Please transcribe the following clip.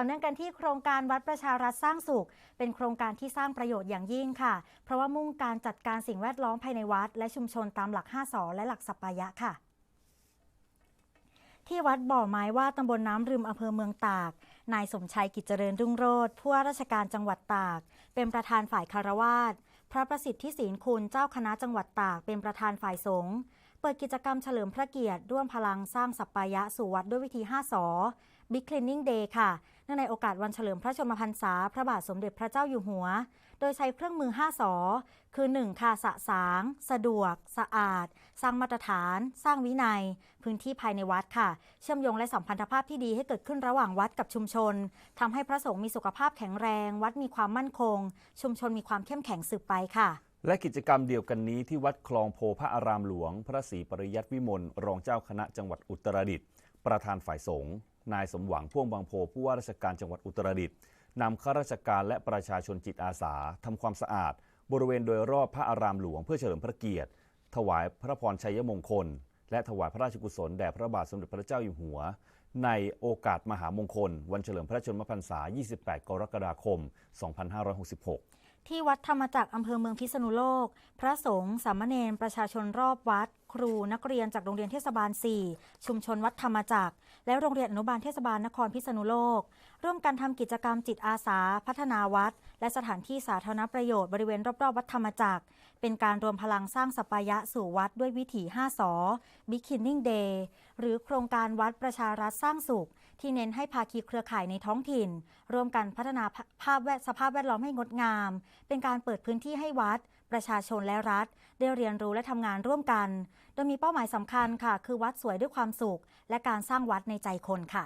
ต่อเนื่องกันที่โครงการวัดประชารัฐสร้างสุข เป็นโครงการที่สร้างประโยชน์อย่างยิ่งค่ะ เพราะว่ามุ่งการจัดการสิ่งแวดล้อมภายในวัด และชุมชนตามหลัก5สอและหลักสัปปายะค่ะ ที่วัดบ่อไม้ว่าตำบลน้ำริมอำเภอเมืองตากนายสมชัยกิจเจริญรุ่งโรธผู้ว่าราชการจังหวัดตาก เป็นประธานฝ่ายคารวาสพระประสิทธิ์ที่ศีลคุณเจ้าคณะจังหวัดตาก เป็นประธานฝ่ายสงฆ์เปิดกิจกรรมเฉลิมพระเกียรติร่วมพลังสร้างสัปปายะสู่วัดด้วยวิธี5สอ Big Cleaning Day ค่ะเนื่องในโอกาสวันเฉลิมพระชนมพรรษา พระบาทสมเด็จพระเจ้าอยู่หัว โดยใช้เครื่องมือ 5สอคือ 1. ค่ะสะสาง สะดวก สะอาด สร้างมาตรฐาน สร้างวินัย พื้นที่ภายในวัดค่ะ เชื่อมโยงและสัมพันธภาพที่ดีให้เกิดขึ้นระหว่างวัดกับชุมชนทำให้พระสงฆ์มีสุขภาพแข็งแรง วัดมีความมั่นคง ชุมชนมีความเข้มแข็งสืบไปค่ะและกิจกรรมเดียวกันนี้ที่วัดคลองโพพระอารามหลวง พระศรีปริยัติวิมลรองเจ้าคณะจังหวัดอุตรดิตถ์ประธานฝ่ายสงฆ์ นายสมหวังพ่วงบางโพผู้ว่าราชการจังหวัดอุตรดิตถ์นำข้าราชการและประชาชนจิตอาสาทำความสะอาด บริเวณโดยรอบพระอารามหลวงเพื่อเฉลิมพระเกียรติ ถวายพระพรชัยมงคล และถวายพระราชกุศลแด่พระบาทสมเด็จพระเจ้าอยู่หัว ในโอกาสมหามงคล วันเฉลิมพระชนมพรรษา 28 กรกฎาคม 2566ที่วัดธรรมจักรอำเภอเมืองพิษณุโลก พระสงฆ์สามเณรประชาชนรอบวัดครูนักเรียนจากโรงเรียนเทศบาล 4 ชุมชนวัดธรรมจักร และโรงเรียนอนุบาลเทศบาลนครพิษณุโลก ร่วมกันทำกิจกรรมจิตอาสา พัฒนาวัด และสถานที่สาธารณประโยชน์บริเวณรอบๆวัดธรรมจักร เป็นการรวมพลังสร้างสปายะสู่วัดด้วยวิถี 5สอ Big Cleaning Day หรือโครงการวัดประชารัฐสร้างสุข ที่เน้นให้ภาคีเครือข่ายในท้องถิ่น ร่วมกันพัฒนาภาพแวดสภาพแวดล้อมให้งดงาม เป็นการเปิดพื้นที่ให้วัดประชาชนและรัฐ ได้เรียนรู้และทำงานร่วมกัน โดยมีเป้าหมายสำคัญค่ะ คือวัดสวยด้วยความสุข และการสร้างวัดในใจคนค่ะ